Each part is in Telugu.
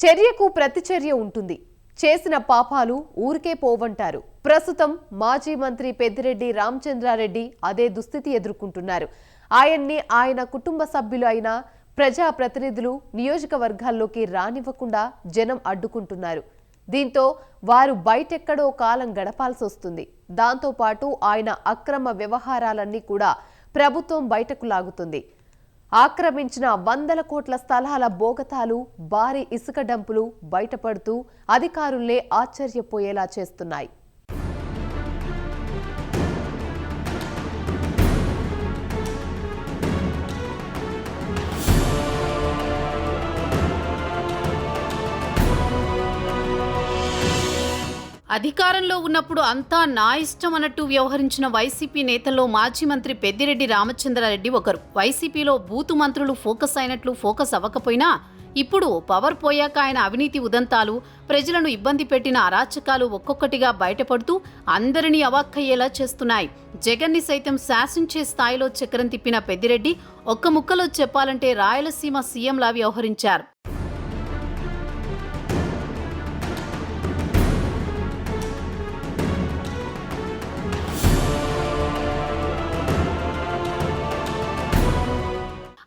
చర్యకు ప్రతిచర్య ఉంటుంది. చేసిన పాపాలు ఊరికే పోవంటారు. ప్రస్తుతం మాజీ మంత్రి పెద్దిరెడ్డి రామచంద్రారెడ్డి అదే దుస్థితి ఎదుర్కొంటున్నారు. ఆయన్ని ఆయన కుటుంబ సభ్యులు అయిన ప్రజా ప్రతినిధులు నియోజకవర్గాల్లోకి రానివ్వకుండా జనం అడ్డుకుంటున్నారు. దీంతో వారు బయటెక్కడో కాలం గడపాల్సి వస్తుంది. దాంతోపాటు ఆయన అక్రమ వ్యవహారాలన్నీ కూడా ప్రభుత్వం బయటకు లాగుతుంది. ఆక్రమించిన వందల కోట్ల స్థలాల బోగతాలు భారీ ఇసుక డంపులు బయటపడుతూ అధికారులే ఆశ్చర్యపోయేలా చేస్తున్నాయి. అధికారంలో ఉన్నప్పుడు అంతా నా ఇష్టం అన్నట్టు వ్యవహరించిన వైసీపీ నేతల్లో మాజీ మంత్రి పెద్దిరెడ్డి రామచంద్రారెడ్డి ఒకరు. వైసీపీలో బూతు మంత్రులు ఫోకస్ అయినట్లు ఫోకస్ అవ్వకపోయినా ఇప్పుడు పవర్ పోయాక ఆయన అవినీతి ఉదంతాలు ప్రజలను ఇబ్బంది పెట్టిన అరాచకాలు ఒక్కొక్కటిగా బయటపడుతూ అందరినీ అవాక్కయ్యేలా చేస్తున్నాయి. జగన్ని సైతం శాసించే స్థాయిలో చక్రం తిప్పిన పెద్దిరెడ్డి ఒక్క ముక్కలో చెప్పాలంటే రాయలసీమ సీఎంలా వ్యవహరించారు.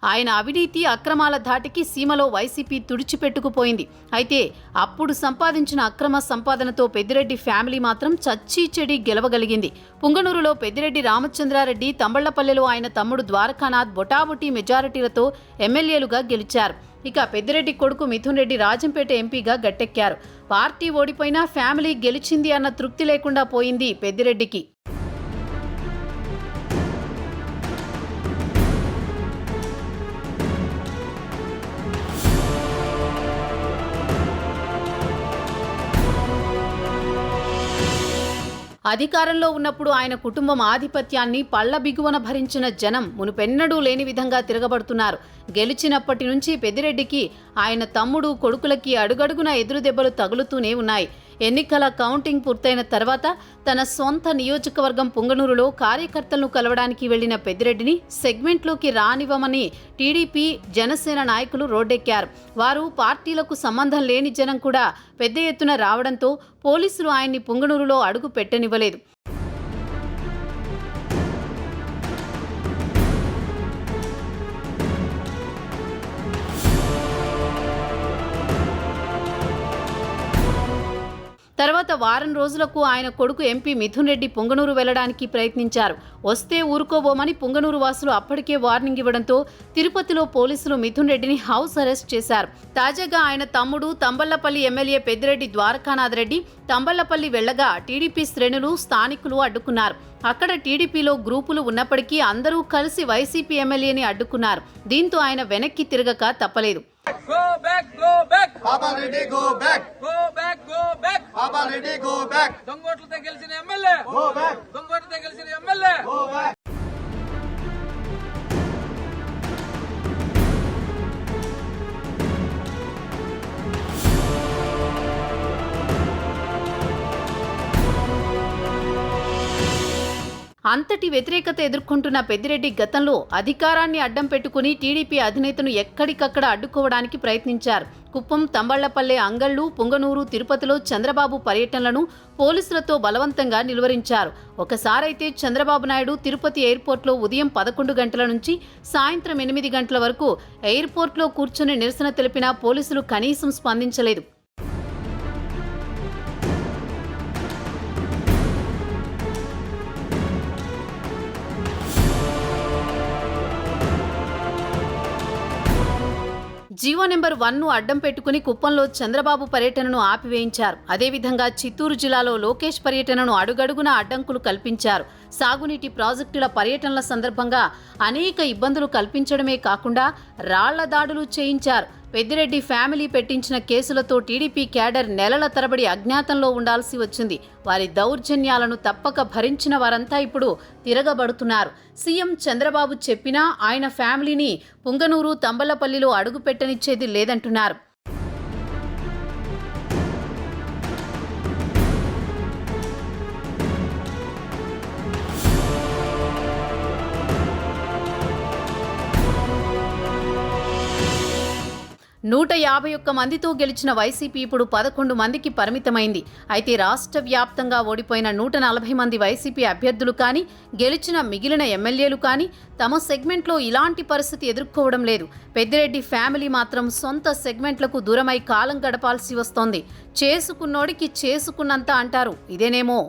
ఆయన అవినీతి అక్రమాల ధాటికి సీమలో వైసీపీ తుడిచిపెట్టుకుపోయింది. అయితే అప్పుడు సంపాదించిన అక్రమ సంపాదనతో పెద్దిరెడ్డి ఫ్యామిలీ మాత్రం చచ్చి చెడి గెలవగలిగింది. పుంగనూరులో పెద్దిరెడ్డి రామచంద్రారెడ్డి తంబళ్ళపల్లెలో ఆయన తమ్ముడు ద్వారకానాథ్ బొటాబొటి మెజారిటీలతో ఎమ్మెల్యేలుగా గెలిచారు. ఇక పెద్దిరెడ్డి కొడుకు మిథున్ రెడ్డి రాజంపేట ఎంపీగా గట్టెక్కారు. పార్టీ ఓడిపోయినా ఫ్యామిలీ గెలిచింది అన్న తృప్తి లేకుండా పోయింది పెద్దిరెడ్డికి. అధికారంలో ఉన్నప్పుడు ఆయన కుటుంబం ఆధిపత్యాన్ని పళ్ళ బిగువన భరించిన జనం మునుపెన్నడూ లేని విధంగా తిరగబడుతున్నారు. గెలిచినప్పటి నుంచి పెద్దిరెడ్డికి ఆయన తమ్ముడు కొడుకులకి అడుగడుగున ఎదురు దెబ్బలు తగులుతూనే ఉన్నాయి. ఎన్నికల కౌంటింగ్ పూర్తయిన తర్వాత తన సొంత నియోజకవర్గం పుంగనూరులో కార్యకర్తలను కలవడానికి వెళ్ళిన పెద్దిరెడ్డిని సెగ్మెంట్లోకి రానివ్వమని టీడీపీ జనసేన నాయకులు రోడ్డెక్కారు. వారు పార్టీలకు సంబంధం లేని జనం కూడా పెద్ద ఎత్తున రావడంతో పోలీసులు ఆయన్ని పుంగనూరులో అడుగు పెట్టనివ్వలేదు తర్వాత వారం రోజులకు ఆయన కొడుకు ఎంపీ మిథున్ రెడ్డి పొంగనూరు వెళ్ళడానికి ప్రయత్నించారు. వస్తే ఊరుకోబోమని పొంగనూరు వాసులు అప్పటికే వార్నింగ్ ఇవ్వడంతో తిరుపతిలో పోలీసులు మిథున్ రెడ్డిని హౌస్ అరెస్ట్ చేశారు. తాజాగా ఆయన తమ్ముడు తంబళ్ళపల్లి ఎమ్మెల్యే పెద్దిరెడ్డి ద్వారకానాథ్ రెడ్డి తంబళ్ళపల్లి వెళ్ళగా టీడీపీ శ్రేణులు స్థానికులు అడ్డుకున్నారు. అక్కడ టీడీపీలో గ్రూపులు ఉన్నప్పటికీ అందరూ కలిసి వైసీపీ ఎమ్మెల్యేని అడ్డుకున్నారు. దీంతో ఆయన వెనక్కి తిరగక తప్పలేదు. Go back, go back, Papa Reddy, go back. go back, go Papa Reddy, go back. దొంగోట్లతో గెలిచిన ఎమ్మెల్యే Go back. దొంగోట్లతో గెలిచిన ఎమ్మెల్యే Go back. అంతటి వ్యతిరేకత ఎదుర్కొంటున్న పెద్దిరెడ్డి గతంలో అధికారాన్ని అడ్డం పెట్టుకుని టీడీపీ అధినేతను ఎక్కడికక్కడ అడ్డుకోవడానికి ప్రయత్నించారు. కుప్పం తంబళ్ళపల్లె అంగళ్ళు పుంగనూరు తిరుపతిలో చంద్రబాబు పర్యటనలను పోలీసులతో బలవంతంగా నిలువరించారు. ఒకసారైతే చంద్రబాబు నాయుడు తిరుపతి ఎయిర్పోర్ట్లో ఉదయం పదకొండు గంటల నుంచి సాయంత్రం ఎనిమిది గంటల వరకు ఎయిర్పోర్ట్లో కూర్చొని నిరసన తెలిపినా పోలీసులు కనీసం స్పందించలేదు. జీవో నెంబర్ వన్ను అడ్డం పెట్టుకుని కుప్పంలో చంద్రబాబు పర్యటనను ఆపివేయించారు. అదేవిధంగా చిత్తూరు జిల్లాలో లోకేష్ పర్యటనను అడుగడుగున అడ్డంకులు కల్పించారు. సాగునీటి ప్రాజెక్టుల పర్యటనల సందర్భంగా అనేక ఇబ్బందులు కల్పించడమే కాకుండా రాళ్ళ దాడులు చేయించారు. పెద్దిరెడ్డి ఫ్యామిలీ పెట్టించిన కేసులతో టీడీపీ క్యాడర్ నెలల తరబడి అజ్ఞాతంలో ఉండాల్సి వచ్చింది. వారి దౌర్జన్యాలను తప్పక భరించిన వారంతా ఇప్పుడు తిరగబడుతున్నారు. సీఎం చంద్రబాబు చెప్పినా ఆయన ఫ్యామిలీని పుంగనూరు తంబలపల్లిలో అడుగుపెట్టనిచ్చేది లేదంటున్నారు. నూట యాభై ఒక్క మందితో గెలిచిన వైసీపీ ఇప్పుడు పదకొండు మందికి పరిమితమైంది. అయితే రాష్ట్ర వ్యాప్తంగా ఓడిపోయిన నూట నలభై మంది వైసీపీ అభ్యర్థులు కానీ గెలిచిన మిగిలిన ఎమ్మెల్యేలు కానీ తమ సెగ్మెంట్లో ఇలాంటి పరిస్థితి ఎదుర్కోవడం లేదు. పెద్దిరెడ్డి ఫ్యామిలీ మాత్రం సొంత సెగ్మెంట్లకు దూరమై కాలం గడపాల్సి వస్తోంది. చేసుకున్నోడికి చేసుకున్నంత అంటారు. ఇదేనేమో